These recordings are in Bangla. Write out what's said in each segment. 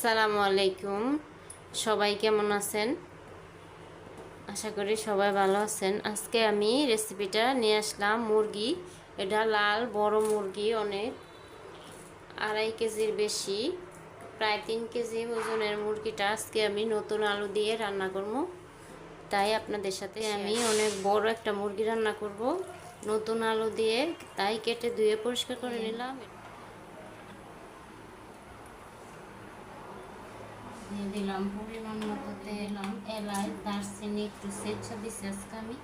সালামু আলাইকুম। সবাই কেমন আছেন? আশা করি সবাই ভালো আছেন। আজকে আমি রেসিপিটা নিয়ে আসলাম মুরগি। এটা লাল বড় মুরগি অনেক। আড়াই কেজির বেশি প্রায় তিন কেজি ওজনের মুরগিটা আজকে আমি নতুন আলু দিয়ে রান্না করব। তাই আপনাদের সাথে আমি অনেক বড় একটা মুরগি রান্না করব। নতুন আলু দিয়ে তাই কেটে ধুয়ে পরিষ্কার করে নিলাম। দিয়ে দিলাম পরিমাণ মতো দিলাম এলাচ, দারচিনি, একটু সেচ্ছা দিচ্ছি আজকে আমি।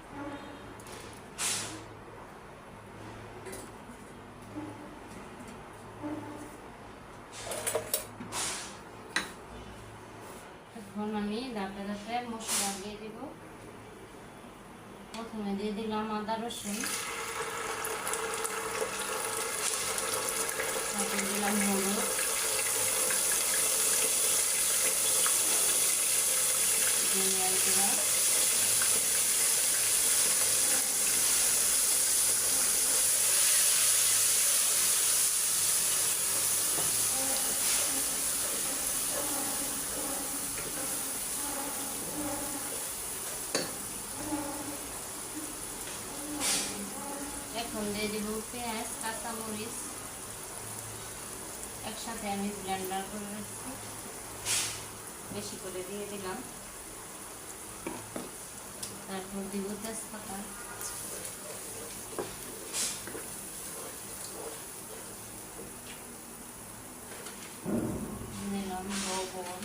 এখন আমি দাঁতে দাঁতে মশলা দিয়ে দিব। প্রথমে দিয়ে দিলাম আদা, রসুন। দিলাম হলুদ ধনিয়ার গুঁড়া এখন দিয়ে দিব, পেঁয়াজ, কাঁচামরিচ একসাথে আমি ব্লেন্ডার করে রাখছি। বেশি করে দিয়ে দিলাম। তারপর দিব তেজপাতা দিলাম লবণ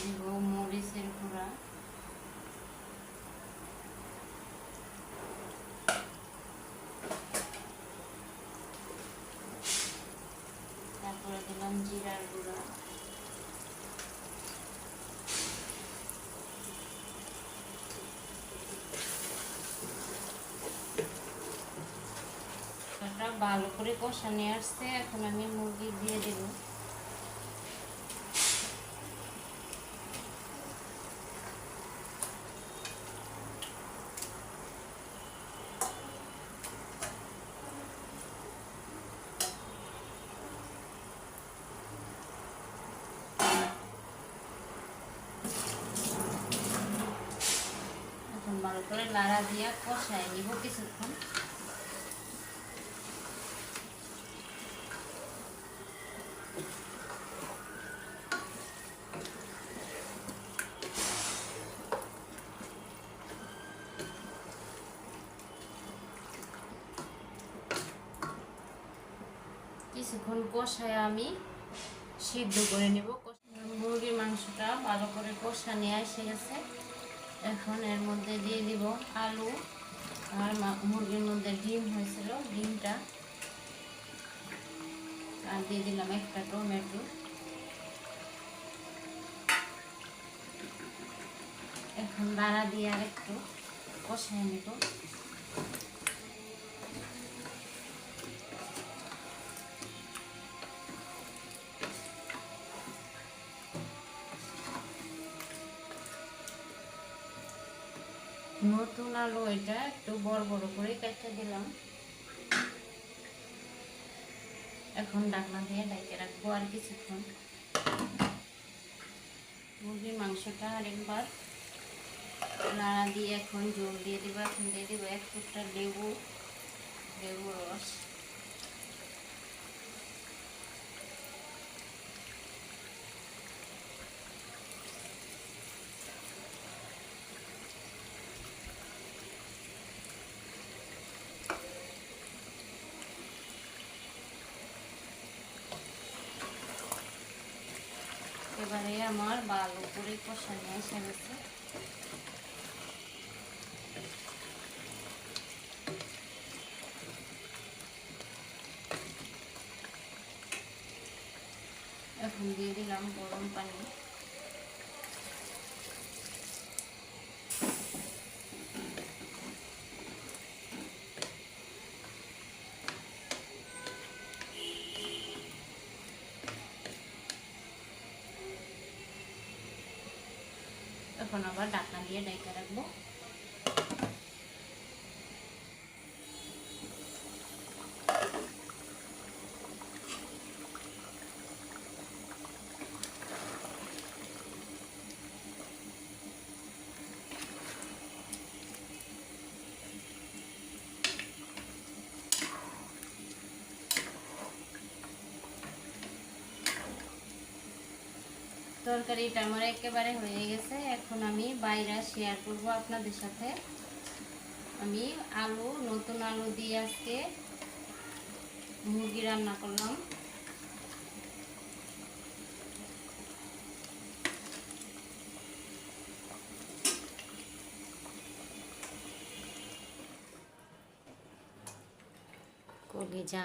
দিব মরিচের গুঁড়া তারপরে গুঁড়া ভালো করে কষা নিয়ে আসছে এখন আমি মুরগি দিয়ে দেবো এখন ভালো করে লাড়া দিয়ে কষাই নিব কিছুক্ষণ। কিছুক্ষণ কষায় আমি সিদ্ধ করে নেব। মুরগির মাংসটা ভালো করে কষা নিয়ে এসে গেছে। এখন এর মধ্যে দিয়ে দিব আলু আর মুরগির মধ্যে ডিম হয়েছিল, ডিমটা। আর দিয়ে দিলাম একটা টমেটো। এখন দাঁড়া দিয়ে আর একটু কষায় নেব। নতুন আলু এটা একটু বড় বড় করে কেটে দিলাম। এখন ডাকনা দিয়ে ডাইকে রাখব আর কিছুক্ষণ। মুরগির মাংসটা আরেকবার। নাড়া দিয়ে এখন জল দিয়ে দেবো, এখন দিয়ে দেবো এক ফুটটা লেবু লেবু রস। এবারে আমার ভালো করে কষানো এসে গেছে। এখন দিয়ে দিলাম গরম পানি। এখন আবার ঢাকনা দিয়ে ডাইকা রাখব। তরকারিটা আমার একেবারে হয়ে গেছে। এখন আমি বাইরে শেয়ার করব আপনাদের সাথে। আমি আলু, নতুন আলু দিয়ে আজকে মুরগি রান্না করলাম। কলিজা